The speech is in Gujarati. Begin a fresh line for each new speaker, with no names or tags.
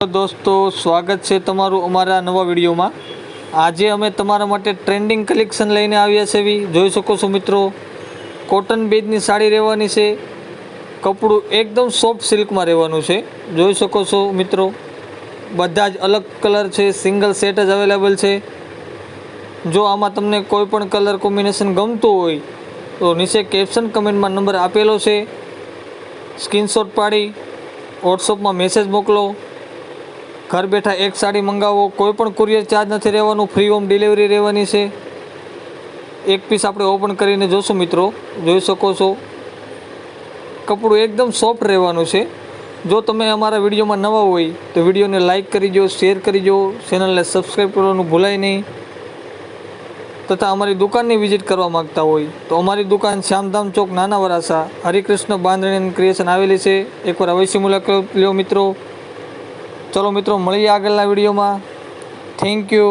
દોસ્તો, સ્વાગત છે તમારું અમારા નવા વિડીયોમાં. આજે અમે તમારા માટે ટ્રેન્ડિંગ કલેક્શન લઈને આવ્યા છે એવી. જોઈ શકો છો મિત્રો, કોટન બેજની સાડી રહેવાની છે. કપડું એકદમ સોફ્ટ સિલ્કમાં રહેવાનું છે. જોઈ શકો છો મિત્રો, બધા જ અલગ કલર છે, સિંગલ સેટ જ અવેલેબલ છે. જો આમાં તમને કોઈ પણ કલર કોમ્બિનેશન ગમતું હોય, તો નીચે કેપ્શન કમેન્ટમાં નંબર આપેલો છે. સ્ક્રીનશોટ પાડી વોટ્સઅપમાં મેસેજ મોકલો. ઘર બેઠા એક સાડી મંગાવો, કોઈ પણ કુરિયર ચાર્જ નથી રહેવાનું ફ્રી હોમ ડિલિવરી રહેવાની છે. એક પીસ આપણે ઓપન કરીને જોશું મિત્રો, જોઈ શકો છો. કપડું એકદમ સોફ્ટ રહેવાનું છે. જો તમે અમારા વિડીયોમાં નવા હોય, તો વિડીયોને લાઇક કરી દો શેર કરી દો ચેનલને સબસ્ક્રાઈબ કરવાનું ભૂલાય નહીં. તથા અમારી દુકાનની વિઝિટ કરવા માંગતા હોય, તો અમારી દુકાન શ્યામધામ ચોક નાના વરાસા હરિકૃષ્ણ બાંધણી ક્રિએશન આવેલી છે. એકવાર અવશ્ય મુલાકાત લ્યો મિત્રો. ચલો મિત્રો મળીએ આગળના વિડીયોમાં. Thank you